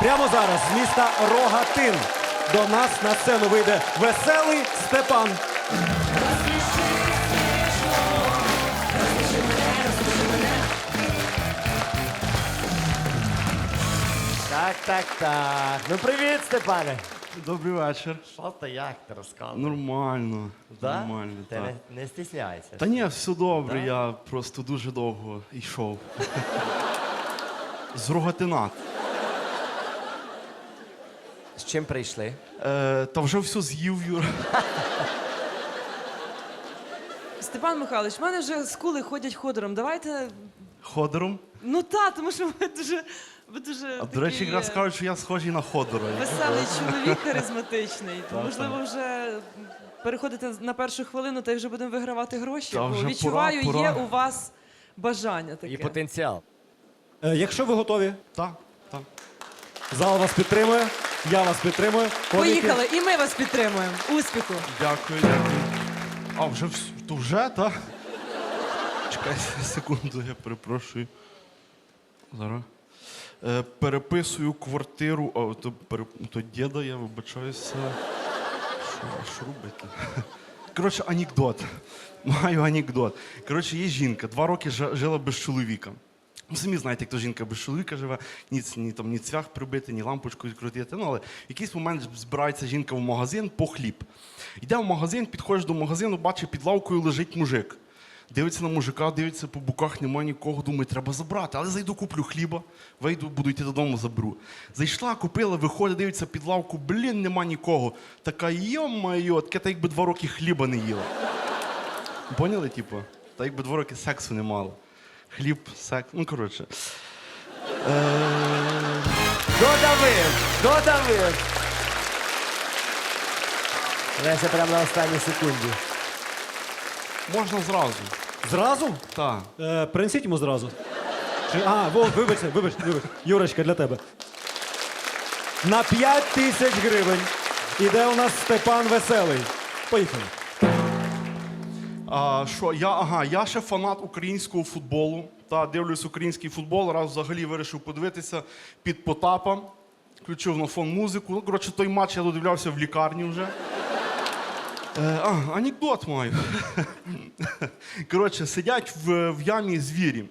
Прямо зараз з міста Рогатин до нас на сцену вийде веселий Степан. Так, так, так. Ну привіт, Степане. Добрий вечір. Що ти як ти розказуєш? Нормально. Да? Нормально. Ти так. не, не стісняйся. Та ні, все добре, Да? я просто дуже довго йшов. З Рогатина. З чим прийшли? Е, та вже все з'їв, Юра. Степан Михайлович, в мене вже скули ходять ходором. Давайте. Ходором. Ну та, тому що ви дуже. Ви дуже А до речі, такий, якраз е, кажуть, що я схожий на Ходора. веселий чоловік харизматичний. То, можливо, вже переходите на першу хвилину та й вже будемо вигравати гроші. Та бо вже відчуваю, пора, є у вас бажання таке. І потенціал. Е, Якщо ви готові, Так, так. зал вас підтримує, я вас підтримую. Коміки. Поїхали, і ми вас підтримуємо. Успіху! Дякую, дякую. А, вже вс- то вже, так? Чекай секунду, я перепрошую. Зараз. Е, переписую квартиру. О, то, пере... то діда, я вибачаюся. Що, що робити? Коротше, анекдот. Маю анекдот. Коротше, є жінка, два роки жа- жила без чоловіка. Ну, самі знаєте, як то жінка без чоловіка живе, ні, ні, там, ні цвях прибити, ні лампочку відкрутити. Ну, але в якийсь момент збирається жінка в магазин по хліб. Йде в магазин, підходиш до магазину, бачить, під лавкою лежить мужик. Дивиться на мужика, дивиться по боках, немає нікого, думає, треба забрати. Але зайду, куплю хліба, вийду, буду йти додому, заберу. Зайшла, купила, виходить, дивиться під лавку, блін, нема нікого. Така йо-майо, таке, та якби два роки хліба не їла. Поняли, типу? Та якби два роки сексу не мало. Хліб, секс. Ну, коротше. Додавив! Додавив! Леся прямо на останній секунді. Можна зразу. Зразу? Так. Е, принесіть йому зразу. Чи, а, во, вибачте, вибачте, вибачте. Юрочка, для тебе. На 5 тисяч гривень іде у нас Степан Веселий. Поїхали. Що, я, ага, я ще фанат українського футболу. Та дивлюсь український футбол. Раз взагалі вирішив подивитися під Потапа. Включив на фон музику. Ну, коротше, той матч я додивлявся в лікарні вже. Е, а, анекдот маю. Коротше, сидять в, в ямі звірі.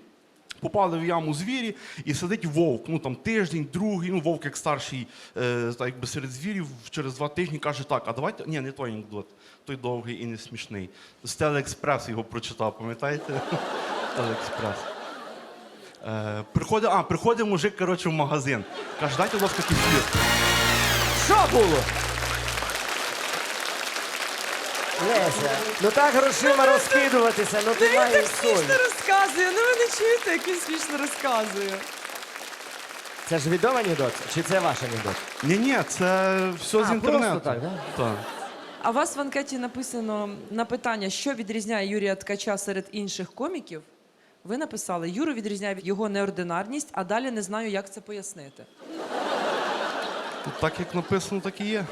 Попали в яму звірі і сидить вовк. Ну там тиждень, другий. Ну, вовк як старший, е, так якби серед звірів, через два тижні каже: так, а давайте. Ні, не той анекдот, той довгий і не смішний. З Телеекспрес його прочитав, пам'ятаєте? Телеекспрес. Е, приходить, а, приходить мужик, коротше, в магазин. Каже, дайте, будь ласка, кефір. Що було? Леся, ну так грошима розкидуватися, ну Ну ти він маєш так совість. смішно розказує. Ну ви не чуєте, як він смішно розказує. Це ж відомий анекдот? Чи це ваш анекдот? Ні, ні, це все з А, інтернету. просто так, да? Так. А у вас в анкеті написано на питання, що відрізняє Юрія Ткача серед інших коміків. Ви написали, Юру відрізняє його неординарність, а далі не знаю, як це пояснити. Тут так як написано, так і є.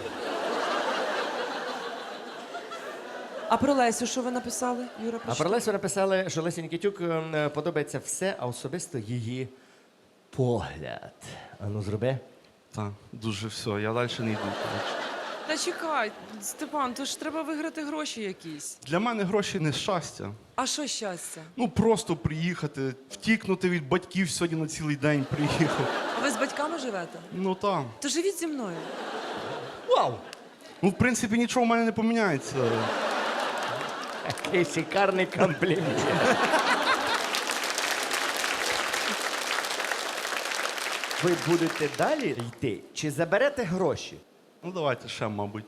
А про Лесю, що ви написали, Юра? А про Лесю написали, що Лесі Нікітюк е, подобається все, а особисто її погляд. А ну зроби. Так, дуже все. Я далі не йду. коротше. Та чекай, Степан, то ж треба виграти гроші якісь. Для мене гроші не щастя. А що щастя? Ну просто приїхати, втікнути від батьків сьогодні на цілий день приїхав. А ви з батьками живете? Ну так. То живіть зі мною. Вау! Ну, в принципі, нічого в мене не поміняється. Який шикарний комплімент. Ви будете далі йти чи заберете гроші? Ну, давайте ще, мабуть.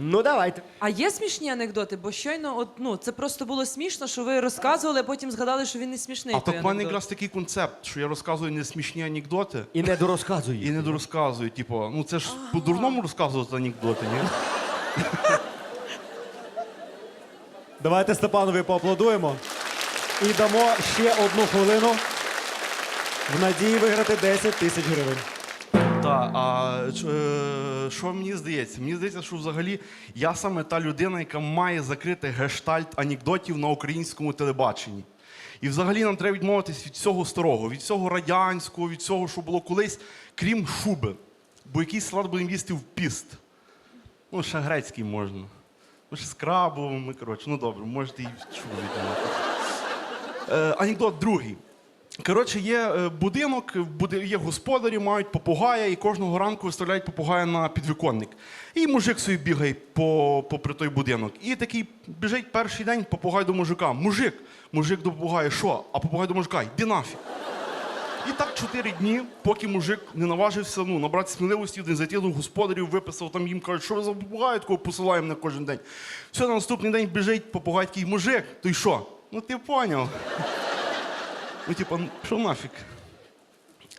Ну давайте. А є смішні анекдоти? Бо щойно, от, ну, це просто було смішно, що ви розказували, а потім згадали, що він не смішний. А той так в мене анекдот. якраз такий концепт, що я розказую не смішні анекдоти І не дорозказуй. і не дорозказую. Типу, ну це ж по-дурному розказувати анекдоти, ні? Давайте Степанові поаплодуємо. І дамо ще одну хвилину в надії виграти 10 тисяч гривень. Так, а е, що мені здається? Мені здається, що взагалі я саме та людина, яка має закрити гештальт анекдотів на українському телебаченні. І взагалі нам треба відмовитись від всього старого, від всього радянського, від всього, що було колись, крім шуби. бо якийсь салат будемо їсти в піст. Ну, ще грецький можна. Ну, ще з крабовими, коротше, ну добре, можете і. Е, анекдот другий. Коротше, є е, будинок, є господарі, мають попугая, і кожного ранку виставляють попугая на підвіконник. І мужик собі бігає по, попри той будинок. І такий біжить перший день попугай до мужика. Мужик, мужик до попугая, що? А попугай до мужика, йди нафіг. І так чотири дні, поки мужик не наважився ну, набрати сміливості, один зайти до господарів, виписав там їм кажуть, що ви за попугая такого посилаємо на кожен день. Все, на наступний день біжить попугай такий, мужик, то й що? Ну ти поняв. Ну, типа, ну, що нафіг?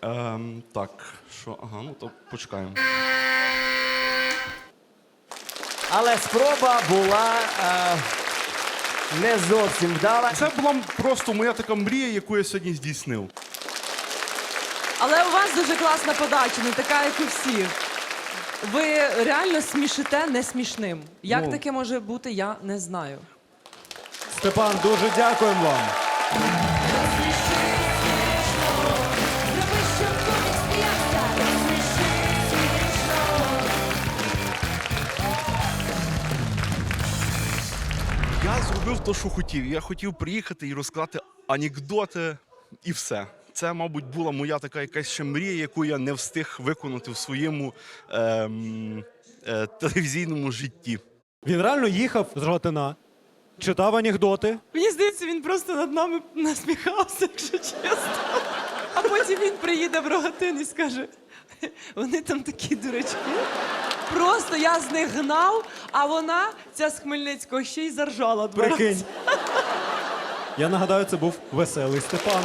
Ем, так, що, ага, ну то почекаємо. Але спроба була е, не зовсім вдала. Це була просто моя така мрія, яку я сьогодні здійснив. Але у вас дуже класна подача, не така, як у всіх. Ви реально смішите не смішним. Як Ну. таке може бути, я не знаю. Степан, дуже дякуємо вам. Я зробив те, що хотів. Я хотів приїхати і розказати анекдоти, і все. Це, мабуть, була моя така якась ще мрія, яку я не встиг виконати в своєму ем, е, телевізійному житті. Він реально їхав з Ротина, читав анекдоти. Мені здається, він просто над нами насміхався, якщо чесно. А потім він приїде в Рогатин і скаже: вони там такі дурачки. Просто я з них гнав, а вона, ця з Хмельницького, ще й заржала два рази. Прикинь. Я нагадаю, це був веселий Степан.